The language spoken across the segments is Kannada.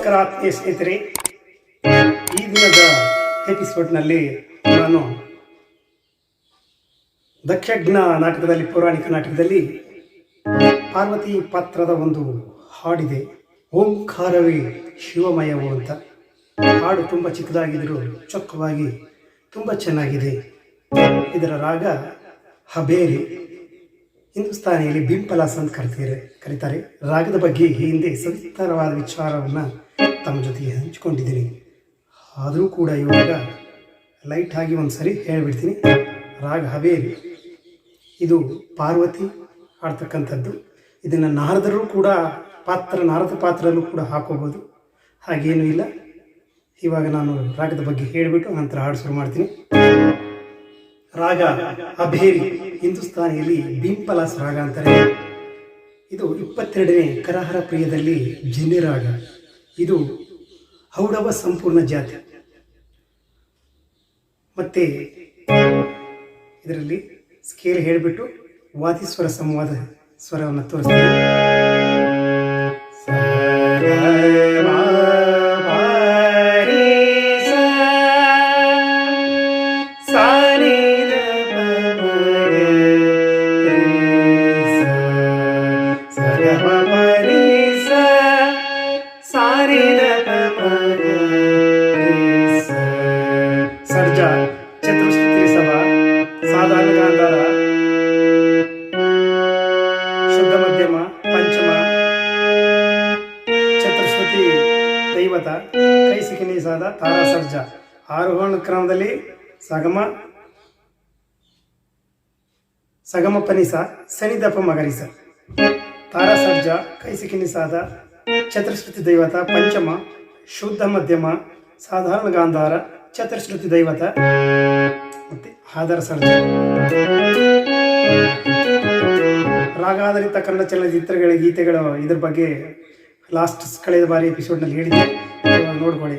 ನಮಸ್ಕಾರ ಆತ್ಮೀಯ ಸ್ನೇಹಿತರೆ, ಈ ದಿನದ ಎಪಿಸೋಡ್ನಲ್ಲಿ ನಾನು ದಕ್ಷಜ್ಞ ನಾಟಕದಲ್ಲಿ, ಪೌರಾಣಿಕ ನಾಟಕದಲ್ಲಿ ಪಾರ್ವತಿ ಪಾತ್ರದ ಒಂದು ಹಾಡಿದೆ, ಓಂಕಾರವೇ ಶಿವಮಯವು ಅಂತ. ಹಾಡು ತುಂಬ ಚಿಕ್ಕದಾಗಿದ್ದರೂ ಚೊಕ್ಕವಾಗಿ ತುಂಬ ಚೆನ್ನಾಗಿದೆ. ಇದರ ರಾಗ ಹಬೇರಿ. ಹಿಂದೂಸ್ತಾನಿಯಲ್ಲಿ ಬಿಂಪಲಾಸ್ ಅಂತ ಕರಿತಾರೆ, ಕರೀತಾರೆ. ರಾಗದ ಬಗ್ಗೆ ಈ ಹಿಂದೆ ಸವಿಸ್ತಾರವಾದ ವಿಚಾರವನ್ನು ತಮ್ಮ ಜೊತೆಗೆ ಹಂಚಿಕೊಂಡಿದ್ದೀನಿ. ಆದರೂ ಕೂಡ ಇವಾಗ ಲೈಟ್ ಆಗಿ ಒಂದು ಸರಿ ಹೇಳಿಬಿಡ್ತೀನಿ. ರಾಗ ಹವೇರಿ. ಇದು ಪಾರ್ವತಿ ಆಡ್ತಕ್ಕಂಥದ್ದು ಇದನ್ನು ನಾರದರು ಕೂಡ ಪಾತ್ರ, ನಾರದ ಪಾತ್ರಲ್ಲೂ ಕೂಡ ಹಾಕೋಬೋದು. ಹಾಗೇನೂ ಇಲ್ಲ. ಇವಾಗ ನಾನು ರಾಗದ ಬಗ್ಗೆ ಹೇಳಿಬಿಟ್ಟು ನಂತರ ಹಾಡು ಶುರು ಮಾಡ್ತೀನಿ. ರಾಗ ಅಭೇರಿ ಹಿಂದೂಸ್ತಾನಿಯಲ್ಲಿ ಬಿಂಪಲಾಸ್ ರಾಗ ಅಂತಾರೆ. ಇದು ಇಪ್ಪತ್ತೆರಡನೇ ಕರಹರ ಪ್ರಿಯದಲ್ಲಿ ಜಿನ್ನಿ ರಾಗ. ಇದು ಔಡವ ಸಂಪೂರ್ಣ ಜಾತಿ. ಮತ್ತೆ ಇದರಲ್ಲಿ ಸ್ಕೇಲ್ ಹೇಳಿಬಿಟ್ಟು ವಾದಿಸ್ವರ ಸಂವಾದ ಸ್ವರವನ್ನು ತೋರಿಸ್ತೀನಿ. ಸರ್ಜ ಚತುಶ್ರುತಿ ಸಭಾ ಸಾಧಾರಣ ಗಾಂಧಾರ, ಶುದ್ಧ ಮಧ್ಯಮ, ಪಂಚಮ ಚತುಶ್ರುತಿ ದೈವತ, ಕೈಸಿಕಿನಿ ಸಾದ ತಾರಾ ಆರೋಹಣ ಕ್ರಮದಲ್ಲಿ ಸಗಮ ಸಗಮ ಪನಿಸ, ಸನಿದಪ ಮಗರಿಸ. ತಾರಾ ಸರ್ಜ ಕೈಸಿಕಿನಿ ಸಾದ ಚತುಶ್ರುತಿ ದೈವತ, ಪಂಚಮ, ಶುದ್ಧ ಮಧ್ಯಮ, ಸಾಧಾರಣ ಗಾಂಧಾರ. ಚತುಶ್ರುತಿ ದೈವತ, ಮತ್ತೆ ಆಧಾರ ಸರ್ಜ ರಾಗಾಧಾರಿತ ಕನ್ನಡ ಚಲನಚಿತ್ರಗಳ ಗೀತೆಗಳು ಇದ್ರ ಬಗ್ಗೆ ಲಾಸ್ಟ್ ಕಳೆದ ಬಾರಿ ಎಪಿಸೋಡ್ನಲ್ಲಿ ಹೇಳಿದ್ದೆ. ನೋಡ್ಕೊಳ್ಳಿ.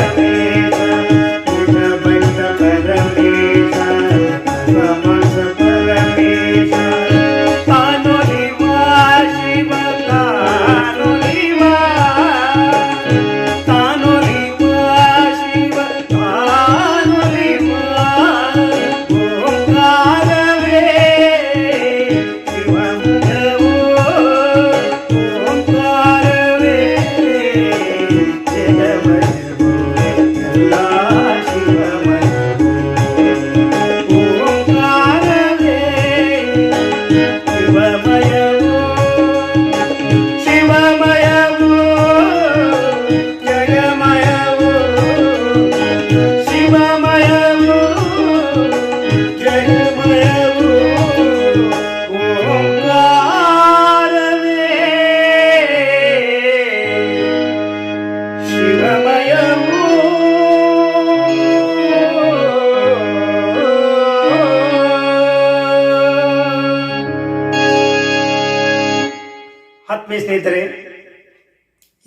ಸ್ನೇಹಿತರೆ,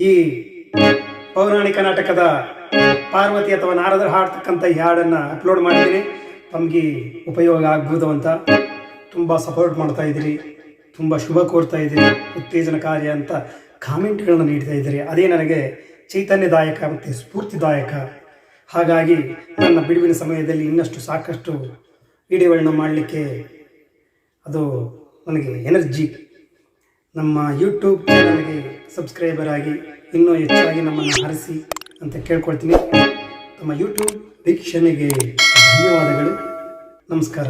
ಈ ಪೌರಾಣಿಕ ನಾಟಕದ ಪಾರ್ವತಿ ಅಥವಾ ನಾರದರು ಹಾಡ್ತಕ್ಕಂಥ ಈ ಹಾಡನ್ನು ಅಪ್ಲೋಡ್ ಮಾಡಿದ್ದೀನಿ. ತಮಗೆ ಉಪಯೋಗ ಆಗ್ಬೋದು ಅಂತ ತುಂಬ ಸಪೋರ್ಟ್ ಮಾಡ್ತಾ ಇದ್ದೀರಿ, ತುಂಬ ಶುಭ ಕೋರ್ತಾ ಇದ್ದೀರಿ ಉತ್ತೇಜನಕಾರಿ ಅಂತ ಕಾಮೆಂಟ್ಗಳನ್ನು ನೀಡ್ತಾ ಇದ್ದೀರಿ. ಅದೇ ನನಗೆ ಚೈತನ್ಯದಾಯಕ ಮತ್ತು ಸ್ಫೂರ್ತಿದಾಯಕ. ಹಾಗಾಗಿ ನನ್ನ ಬಿಡುವಿನ ಸಮಯದಲ್ಲಿ ಇನ್ನಷ್ಟು ಸಾಕಷ್ಟು ವಿಡಿಯೋಗಳನ್ನ ಮಾಡಲಿಕ್ಕೆ ಅದು ನನಗೆ ಎನರ್ಜಿ ನಮ್ಮ ಯೂಟ್ಯೂಬ್ ಚಾನಲ್ಗೆ ಸಬ್ಸ್ಕ್ರೈಬರ್ ಆಗಿ ಇನ್ನೂ ಹೆಚ್ಚಾಗಿ ನಮ್ಮನ್ನು ಹರಿಸಿ ಅಂತ ಕೇಳ್ಕೊಳ್ತೀನಿ. ನಮ್ಮ ಯೂಟ್ಯೂಬ್ ವೀಕ್ಷಣೆಗೆ ಧನ್ಯವಾದಗಳು. ನಮಸ್ಕಾರ.